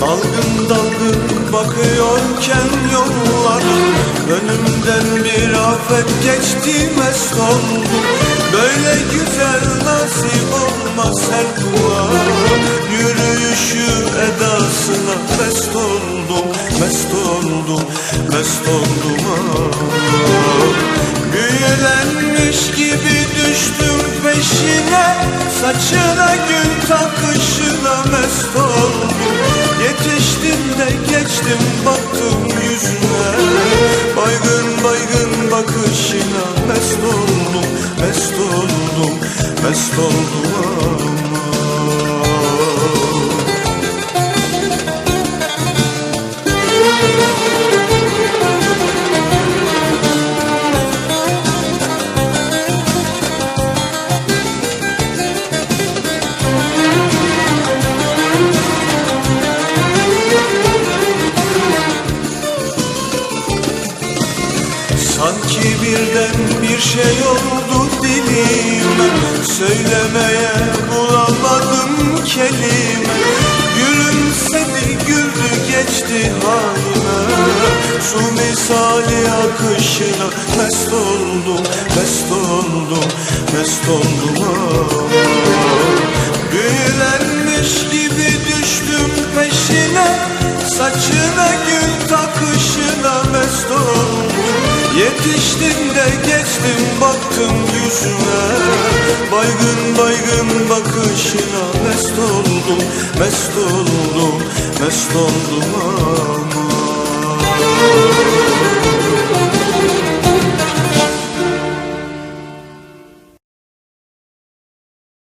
Dalgın dalgın bakıyorken yollar Önümden bir afet geçti mest oldum Böyle güzel nasip olmaz her kula Yürüyüşü edasına mest oldum Mest oldum, mest oldum. Büyülenmiş gibi düştüm peşine Saçına gül takışına mest oldum geçtim baktım yüzüne Baygın baygın bakışına mest oldum Mest oldum, mest oldum birden bir şey oldu dilime. Söylemeye bulamadım kelime. Gülümsedi güldü geçti halime Su misali akışına mest oldum Mest oldum, mest oldum. Büyülenmiş gibi Yetiştim de geçtim baktım yüzüne Baygın baygın bakışına mest oldum Mest oldum, mest oldum ama